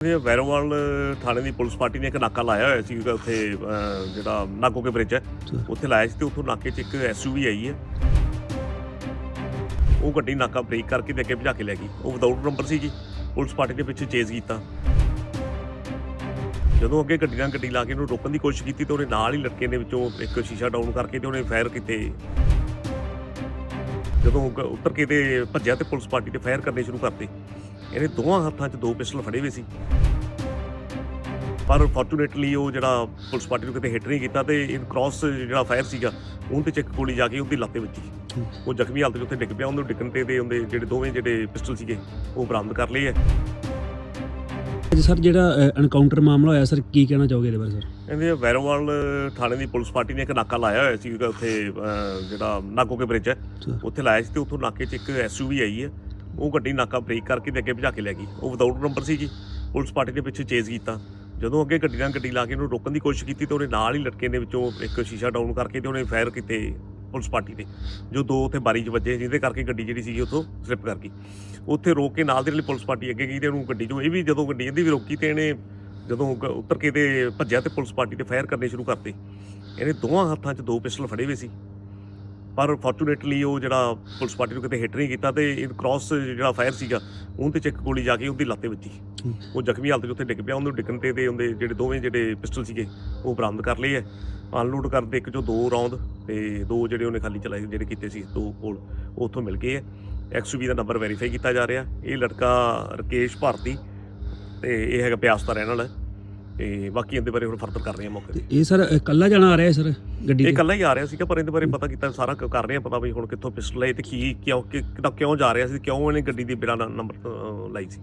ਇਹ ਵੈਰੋਵਾਲ ਥਾਣੇ ਦੀ police party ਨੇ ਇੱਕ ਨਾਕਾ ਲਾਇਆ ਹੋਇਆ ਸੀ ਉੱਥੇ ਅਹ, ਜਿਹੜਾ ਨਾਗੋ ਕੇ ਬ੍ਰਿਜ ਹੈ ਉੱਥੇ ਲਾਇਆ ਸੀ ਤੇ ਉੱਥੋਂ ਨਾਕੇ 'ਚ ਇੱਕ ਐਸਯੂਵੀ ਆਈ ਹੈ। ਉਹ ਗੱਡੀ ਨਾਕਾ ਬ੍ਰੇਕ ਕਰਕੇ ਤੇ ਅੱਗੇ ਭਜਾ ਕੇ ਲੈ ਗਈ। ਉਹ ਵਿਦਆਊਟ ਨੰਬਰ ਸੀ ਜੀ। ਪੁਲਿਸ ਪਾਰਟੀ ਨੇ ਪਿੱਛੇ ਚੇਜ਼ ਕੀਤਾ। ਜਦੋਂ ਅੱਗੇ ਗੱਡੀ ਨਾਲ ਗੱਡੀ ਲਾ ਕੇ ਉਹਨੂੰ ਰੋਕਣ ਦੀ ਕੋਸ਼ਿਸ਼ ਕੀਤੀ ਤੇ ਉਹਨੇ ਨਾਲ ਹੀ ਲੜਕੇ ਦੇ ਵਿੱਚੋਂ ਇੱਕ ਸ਼ੀਸ਼ਾ ਡਾਊਨ ਕਰਕੇ ਤੇ ਉਹਨੇ ਫਾਇਰ ਕੀਤੇ। ਜਦੋਂ ਉਤਰ ਕੇ ਤੇ ਭੱਜਿਆ ਤੇ ਪੁਲਿਸ ਪਾਰਟੀ ਤੇ ਫਾਇਰ ਕਰਨੇ ਸ਼ੁਰੂ ਕਰਤੇ। ਇਹਨੇ ਦੋਵਾਂ ਹੱਥਾਂ 'ਚ ਦੋ ਪਿਸਟਲ ਫੜੇ ਹੋਏ ਸੀ। ਪਰ ਫੋਰਚੂਨੇਟਲੀ ਉਹ ਜਿਹੜਾ ਪੁਲਿਸ ਪਾਰਟੀ ਨੂੰ ਕਿਤੇ ਹਿੱਟ ਨਹੀਂ ਕੀਤਾ ਤੇ ਇਨ ਕ੍ਰਾਸ ਜਿਹੜਾ ਫਾਇਰ ਸੀਗਾ ਉਹਦੇ ਤੇ ਚੱਕ ਗੋਲੀ ਜਾ ਕੇ ਉਹਦੀ ਲੱਤ ਵਿੱਚ ਹੀ। ਉਹ ਜ਼ਖਮੀ ਹਾਲਤ 'ਚ ਉੱਥੇ ਡਿੱਗ ਪਿਆ ਉਹਨੂੰ ਡਿੱਗਣ ਤੇ ਦੇ ਉਹਦੇ ਜਿਹੜੇ ਦੋਵੇਂ ਜਿਹੜੇ ਪਿਸਟਲ ਸੀਗੇ ਉਹ ਬਰਾਮਦ ਕਰ ਲਏ ਆ। ਜੀ ਸਰ ਜਿਹੜਾ ਐਨਕਾਊਂਟਰ ਮਾਮਲਾ ਹੋਇਆ ਸਰ ਕੀ ਕਹਿਣਾ ਚਾਹੋਗੇ ਇਹਦੇ ਬਾਰੇ ਸਰ? ਕਹਿੰਦੇ ਵੈਰੋਵਾਲ ਥਾਣੇ ਦੀ ਪੁਲਿਸ ਪਾਰਟੀ ਨੇ ਇੱਕ ਨਾਕਾ ਲਾਇਆ ਹੋਇਆ ਸੀ ਉੱਥੇ ਜਿਹੜਾ ਨਾਗੋ ਕੇ ਬ੍ਰਿਜ ਹੈ। ਉੱਥੇ ਲਾਇਆ ਸੀ ਤੇ ਉੱਥੋਂ ਨਾਕੇ 'ਚ ਇੱਕ ਐਸਯੂਵੀ ਆਈ ਹੈ। ਉਹ ਗੱਡੀ ਨਾਕਾ ਬ੍ਰੇਕ ਕਰਕੇ ਤੇ ਅੱਗੇ ਭਜਾ ਕੇ ਲੈ ਗਈ। ਉਹ ਵਿਦਆਊਟ ਨੰਬਰ ਸੀ ਜੀ। ਪੁਲਿਸ ਪਾਰਟੀ ਦੇ ਪਿੱਛੇ ਚੇਜ਼ ਕੀਤਾ। ਜਦੋਂ ਅੱਗੇ ਗੱਡੀ ਨਾਲ ਗੱਡੀ ਲਾ ਕੇ ਉਹਨੂੰ ਰੋਕਣ ਦੀ ਕੋਸ਼ਿਸ਼ ਕੀਤੀ ਤੇ ਉਹਨੇ ਨਾਲ ਹੀ ਲੜਕੇ ਦੇ ਵਿੱਚੋਂ ਇੱਕ ਸ਼ੀਸ਼ਾ ਡਾਊਨ ਕਰਕੇ ਤੇ ਉਹਨੇ ਫਾਇਰ ਕੀਤੇ ਪੁਲਿਸ ਪਾਰਟੀ ਤੇ ਜੋ ਦੋ ਉੱਥੇ ਬਾਰੀ 'ਚ ਵੱਜੇ, ਜਿਹਦੇ ਕਰਕੇ ਗੱਡੀ ਜਿਹੜੀ ਸੀਗੀ ਉੱਥੋਂ ਸਲਿੱਪ ਕਰ ਗਈ। ਉੱਥੇ ਰੋਕ ਕੇ ਨਾਲ ਦੇ ਨਾਲ ਪੁਲਿਸ ਪਾਰਟੀ ਅੱਗੇ ਗਈ ਤੇ ਉਹਨੂੰ ਗੱਡੀ 'ਚੋਂ ਇਹ ਵੀ ਜਦੋਂ ਗੱਡੀ ਇਹਦੀ ਵੀ ਰੋਕੀ ਤੇ ਇਹਨੇ ਜਦੋਂ ਉੱਤਰ ਕੇ ਤੇ ਭੱਜਿਆ ਤੇ ਪੁਲਿਸ ਪਾਰਟੀ ਤੇ ਫਾਇਰ ਕਰਨੇ ਸ਼ੁਰੂ ਕਰਤੇ। ਇਹਨੇ ਦੋਵਾਂ ਹੱਥਾਂ 'ਚ ਦੋ ਪਿਸਟਲ ਫੜੇ ਹੋਏ ਸੀ। ਪਰ ਫੋਰਚੂਨੇਟਲੀ ਉਹ ਜਿਹੜਾ ਪੁਲਿਸ ਪਾਰਟੀ ਨੂੰ ਕਿਤੇ ਹਿੱਟ ਨਹੀਂ ਕੀਤਾ ਤੇ ਇਨ ਕ੍ਰਾਸ ਜਿਹੜਾ ਫਾਇਰ ਸੀਗਾ ਉਹਦੇ ਤੇ ਚੱਕ ਗੋਲੀ ਜਾ ਕੇ ਉਹਦੀ ਲੱਤ ਵਿੱਚ ਹੀ ਉਹ ਜ਼ਖਮੀ ਹਾਲਤ 'ਚ ਉੱਥੇ ਡਿੱਗ ਪਿਆ ਉਹਨੂੰ ਡਿੱਗਣ ਤੇ ਤੇ ਉਹਦੇ ਜਿਹੜੇ ਦੋਵੇਂ ਜਿਹੜੇ ਪਿਸਟਲ ਸੀਗੇ ਉਹ ਬਰਾਮਦ ਕਰ ਲਏ ਆ। ਅਨਲੋਡ ਕਰਦੇ ਇੱਕ ਚੋਂ ਦੋ ਰੌਂਦ ਤੇ ਦੋ ਜਿਹੜੇ ਉਹਨੇ ਖਾਲੀ ਚਲਾਏ ਜਿਹੜੇ ਕੀਤੇ ਸੀ ਦੋ ਕੋਲ ਉਹ ਉੱਥੋਂ ਮਿਲ ਗਏ ਆ। ਐਕਸਯੂਵੀ ਦਾ ਨੰਬਰ ਵੈਰੀਫਾਈ ਕੀਤਾ ਜਾ ਰਿਹਾ। ਇਹ ਲੜਕਾ ਰਕੇਸ਼ ਭਾਰਤੀ ਤੇ ਇਹ ਹੈਗਾ ਬਿਆਸ ਦਾ ਰਹਿਣ ਵਾਲਾ। ਤੇ ਬਾਕੀ ਇਹਦੇ ਬਾਰੇ ਹੁਣ ਫਰਦਰ ਕਰ ਰਹੇ ਆ ਮੌਕੇ ਤੇ। ਇਹ ਸਰ ਇਕੱਲਾ ਜਾਣਾ ਆ ਰਿਹਾ ਸਰ ਗੱਡੀ ਇਹ ਤੇ? ਇਕੱਲਾ ਹੀ ਆ ਰਿਹਾ ਸੀਗਾ ਪਰ ਇਹਦੇ ਬਾਰੇ ਪਤਾ ਕੀਤਾ ਸਾਰਾ ਕ- ਕਰ ਰਹੇ ਆ ਪਤਾ ਵੀ ਹੁਣ ਕਿੱਥੋਂ ਪਿਸਟਲ ਹੈ ਤੇ ਕੀ ਕਿਉਂ ਕਿ- ਕਿੱਦਾਂ ਕਿਉਂ ਜਾ ਰਿਹਾ ਸੀ ਕਿਉਂ ਇਹਨੇ ਗੱਡੀ ਦੀ ਬਿਨਾਂ ਨੰਬਰ ਲਾਈ ਸੀ।